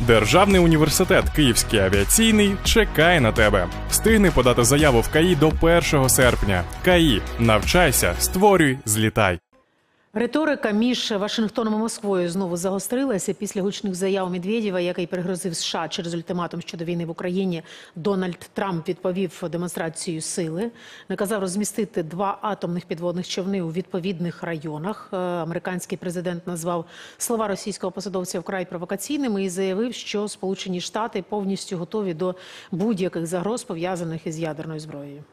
Державний університет Київський авіаційний чекає на тебе. Встигни подати заяву в КАІ до 1 серпня. КАІ. навчайся, створюй, злітай. Риторика між Вашингтоном і Москвою знову загострилася після гучних заяв Медведєва, який пригрозив США через ультиматум щодо війни в Україні. Дональд Трамп відповів демонстрацією сили, наказав розмістити два атомних підводних човни у відповідних районах. Е, Американський президент назвав слова російського посадовця вкрай провокаційними і заявив, що Сполучені Штати повністю готові до будь-яких загроз пов'язаних із ядерною зброєю.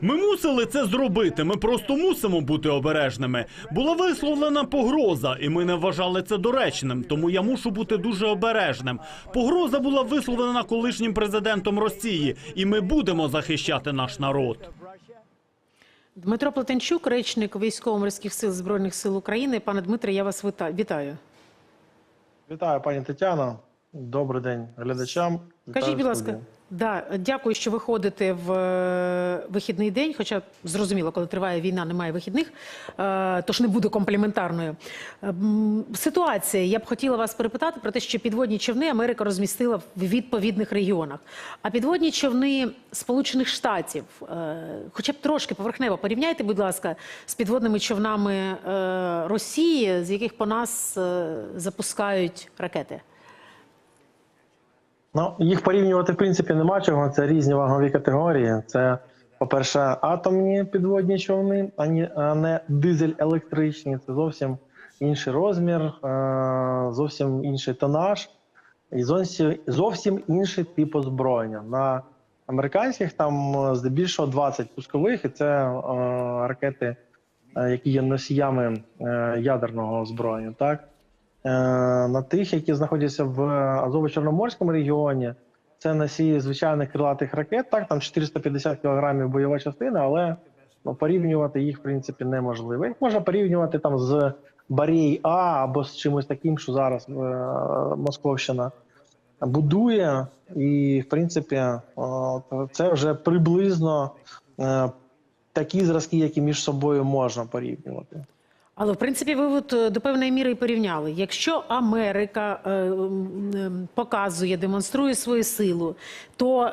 Ми мусили це зробити. Ми просто мусимо бути обережними. Була висловлена погроза, і ми не вважали це доречним. Тому я мушу бути дуже обережним. Погроза була висловлена колишнім президентом Росії, і ми будемо захищати наш народ. Дмитро Плетенчук, речник військово-морських сил збройних сил України. Пане Дмитре, я вас вітаю. Вітаю, пані Тетяно. Добрий день глядачам. Кажіть, будь ласка. Да, дякую, що ви ходите в е, вихідний день. Хоча зрозуміло, коли триває війна, немає вихідних, е, тож не буде компліментарною. Ем, Ситуація. Я б хотіла вас перепитати про те, що підводні човни Америка розмістила в відповідних регіонах. А підводні човни Сполучених Штатів, е, хоча б трошки поверхнево порівняйте, будь ласка, з підводними човнами Росії, з яких по нас запускають ракети. Ну, їх порівнювати в принципі нема чого. Це різні вагові категорії. Це, по-перше, атомні підводні човни, а не дизель-електричні. Це зовсім інший розмір, е, зовсім інший тонаж і зовсім, інший тип озброєння. На американських там е, здебільшого 20 пускових, і це е, ракети, які є носіями ядерного озброєння. Так? Е, на тих, які знаходяться в Азово-Чорноморському регіоні. Це носії звичайних крилатих ракет. Так, там 450 кг бойова частина, але ну, порівнювати їх в принципі неможливо. Їх можна порівнювати там з Барій А або з чимось таким, що зараз е, Московщина будує, і в принципі о, це вже приблизно е, такі зразки, які між собою можна порівнювати. Але в принципі, ви от е, до певної міри і порівняли. Якщо Америка е, ем, показує, демонструє свою силу, то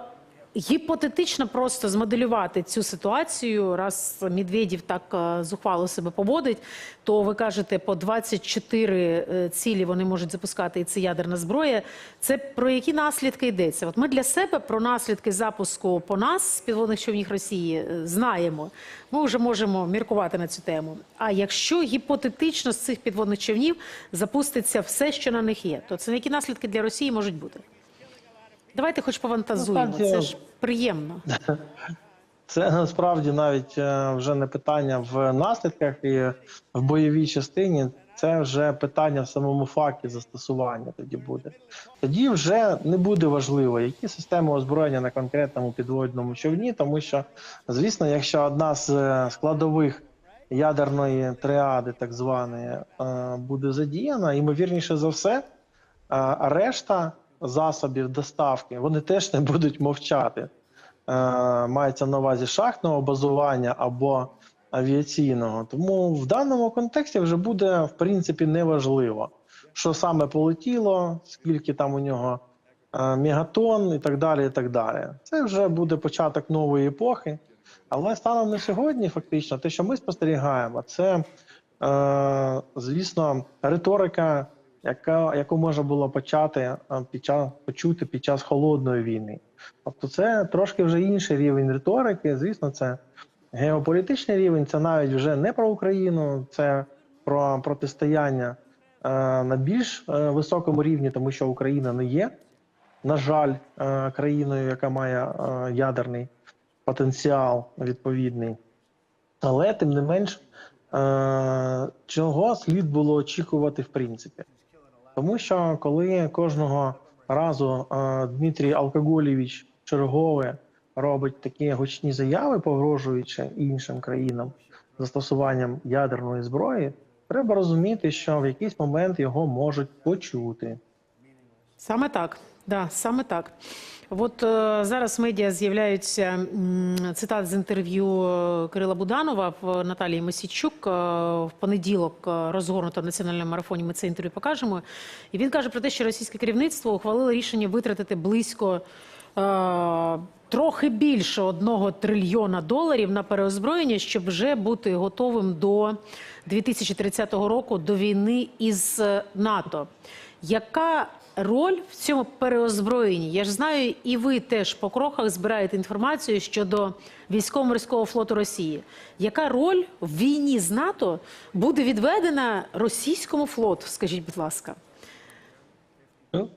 гіпотетично просто змоделювати цю ситуацію, раз Медведєв так е, зухвало себе поводить, то ви кажете, по 24 е, цілі вони можуть запускати, і це ядерна зброя. Це про які наслідки йдеться? От ми для себе про наслідки запуску по нас підводних човнів Росії е, знаємо. Ми вже можемо міркувати на цю тему. А якщо гіпотетично з цих підводних човнів запуститься все, що на них є, то це які наслідки для Росії можуть бути? Давайте хоч повантазуємо. Насправді- Це ж приємно. Це насправді навіть е, вже не питання в наслідках і в бойовій частині. Це вже питання в самому факті застосування. Тоді буде. Тоді вже не буде важливо, які системи озброєння на конкретному підводному човні, тому що, звісно, якщо одна з е, складових ядерної тріади, так званої, е, буде задіяна, ймовірніше за все, а решта засобів доставки вони теж не будуть мовчати. Е, Мається на увазі шахтного базування або авіаційного. Тому в даному контексті вже буде в принципі неважливо, що саме полетіло, скільки там у нього е, мегатон і так далі. і так далі. Це вже буде початок нової епохи. Але станом на сьогодні, фактично, те, що ми спостерігаємо, це, е, звісно, риторика, яка, яку можна було почати е, під час почути під час холодної війни. Тобто, це трошки вже інший рівень риторики. Звісно, це геополітичний рівень. Це навіть вже не про Україну, це про протистояння е, на більш е, високому рівні, тому що Україна не є, на жаль, е, країною, яка має е, ядерний потенціал відповідний. Але тим не менш, е, чого слід було очікувати в принципі. Тому що коли кожного разу е, Дмитрій Алкоголєвич чергове робить такі гучні заяви, погрожуючи іншим країнам застосуванням ядерної зброї, треба розуміти, що в якийсь момент його можуть почути. Саме так. Да, саме так. От е, зараз в медіа з'являються м, цитати з інтерв'ю е, Кирила Буданова в Наталії Мосійчук. Е, в понеділок е, розгорнуто в національному марафоні. Ми це інтерв'ю покажемо. І він каже про те, що російське керівництво ухвалило рішення витратити близько. е, Трохи більше одного трильйона доларів на переозброєння, щоб вже бути готовим до 2030 року до війни із е, НАТО. Яка роль в цьому переозброєнні? Я ж знаю, і ви теж по крохах збираєте інформацію щодо військово-морського флоту Росії. Яка роль в війні з НАТО буде відведена російському флоту? Скажіть, будь ласка. Ну,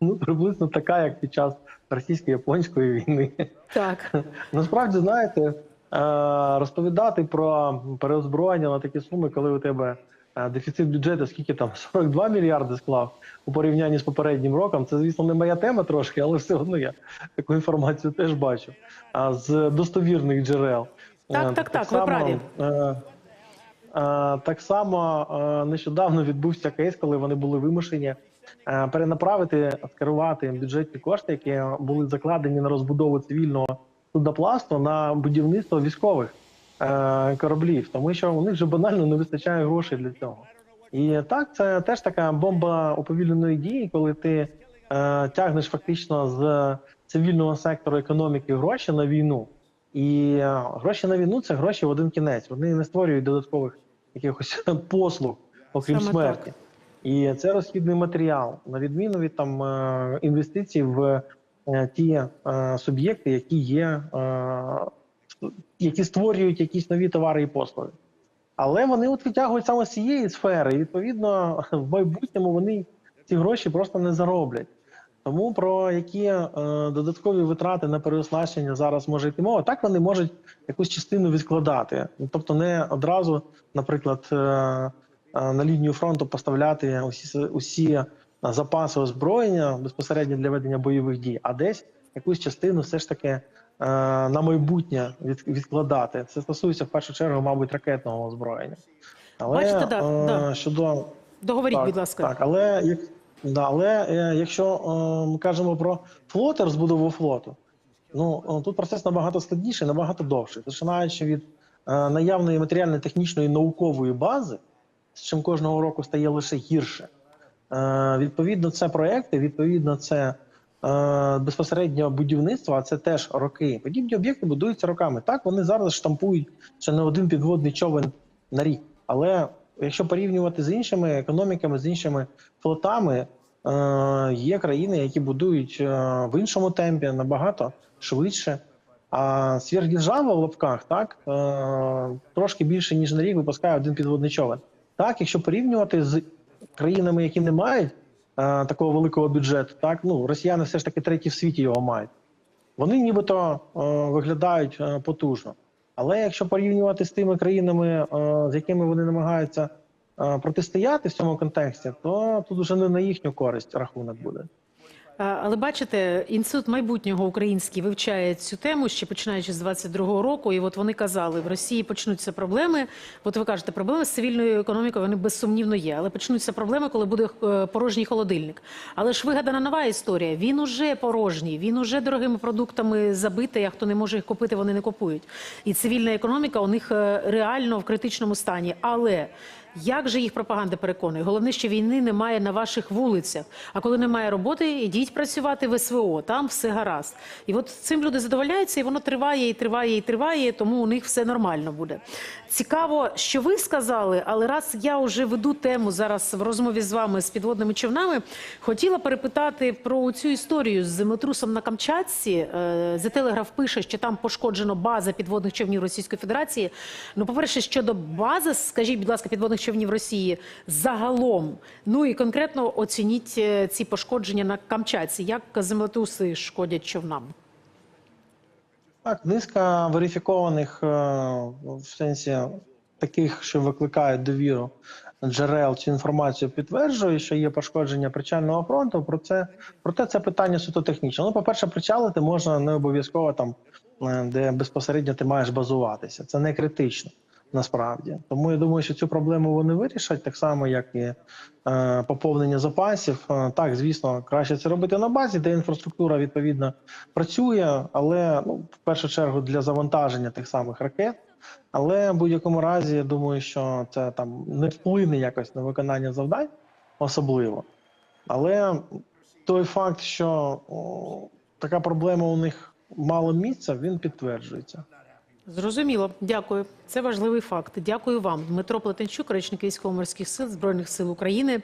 Ну, приблизно така, як під час російсько-японської війни. Так, Насправді, знаєте, е, розповідати про переозброєння на такі суми, коли у тебе дефіцит бюджету, скільки там 42 мільярди склав у порівнянні з попереднім роком, це, звісно, не моя тема трошки, але все одно я таку інформацію теж бачу. А з достовірних джерел. Так, Е, так, так, ви праві. е, е, Так само нещодавно відбувся кейс, коли вони були вимушені перенаправити, скерувати бюджетні кошти, які були закладені на розбудову цивільного судопласту на будівництво військових кораблів, тому що у них вже банально не вистачає грошей для цього. І так, це теж така бомба уповільненої дії, коли ти е, тягнеш фактично з цивільного сектору економіки гроші на війну. І е, гроші на війну це гроші в один кінець. Вони не створюють додаткових якихось послуг, окрім Саме смерті. так. І це розхідний матеріал, на відміну від там е, інвестицій в е, ті е, суб'єкти, які є, е, які створюють якісь нові товари і послуги. Але вони от витягують саме з цієї сфери, і відповідно в майбутньому вони ці гроші просто не зароблять. Тому про які е, додаткові витрати на переоснащення зараз може йти мова, так вони можуть якусь частину відкладати. Ну, Тобто не одразу, наприклад, е, е, на лінію фронту поставляти усі, усі запаси озброєння безпосередньо для ведення бойових дій, а десь якусь частину все ж таки на майбутнє від, відкладати. Це стосується в першу чергу, мабуть, ракетного озброєння. Але Бачите, да, е, да. щодо Договоріть, так, будь ласка. Так, але як да, але е, якщо е, ми кажемо про флоти, розбудову флоту, ну е, тут процес набагато складніший, набагато довший. Починаючи від е, наявної матеріально-технічної наукової бази, з чим кожного року стає лише гірше. Е, відповідно, це проекти, відповідно, це е, безпосередньо будівництво, а це теж роки. Подібні об'єкти будуються роками. Так, вони зараз штампують ще не один підводний човен на рік. Але якщо порівнювати з іншими економіками, з іншими флотами, е, є країни, які будують е, в іншому темпі набагато швидше. А сверхдержава в лапках так е, трошки більше ніж на рік випускає один підводний човен. Так, якщо порівнювати з країнами, які не мають е, такого великого бюджету, так ну росіяни все ж таки треті в світі його мають. Вони нібито е, виглядають е, потужно. Але якщо порівнювати з тими країнами, е, з якими вони намагаються е, протистояти в цьому контексті, то тут вже не на їхню користь рахунок буде. Але бачите, інститут майбутнього український вивчає цю тему ще починаючи з 22-го року. І от вони казали, в Росії почнуться проблеми. От ви кажете, проблеми з цивільною економікою вони безсумнівно є. Але почнуться проблеми, коли буде е, порожній холодильник. Але ж вигадана нова історія. Він уже порожній, він уже дорогими продуктами забитий. А хто не може їх купити, вони не купують. І цивільна економіка у них е, реально в критичному стані. Але як же їх пропаганда переконує? Головне, що війни немає на ваших вулицях. А коли немає роботи, ідіть працювати в СВО, там все гаразд. І от цим люди задовольняються, і воно триває, і триває, і триває, тому у них все нормально буде. Цікаво, що ви сказали, але раз я вже веду тему зараз в розмові з вами з підводними човнами, хотіла перепитати про цю історію з землетрусом на Камчатці. Е, The Telegraph пише, що там пошкоджено база підводних човнів Російської Федерації. Ну, по-перше, щодо бази, скажіть, будь ласка, підводних човнів Росії загалом. Ну і конкретно оцініть е, ці пошкодження на Камчатці. Як землетруси шкодять човнам? Так, низка верифікованих е, в сенсі таких, що викликають довіру джерел цю інформацію підтверджує, що є пошкодження причального фронту. Про це проте це питання суто технічне. Ну, по-перше, причалити можна не обов'язково там, е, де безпосередньо ти маєш базуватися. Це не критично. Насправді. Тому я думаю, що цю проблему вони вирішать так само, як і е, поповнення запасів. Е, так, звісно, краще це робити на базі, де інфраструктура відповідно працює, але ну, в першу чергу для завантаження тих самих ракет. Але в будь-якому разі, я думаю, що це там не вплине якось на виконання завдань особливо. Але той факт, що о, така проблема у них мало місця, він підтверджується. Зрозуміло, дякую. Це важливий факт. Дякую вам, Дмитро Плетенчук, речник військово-морських сил Збройних сил України.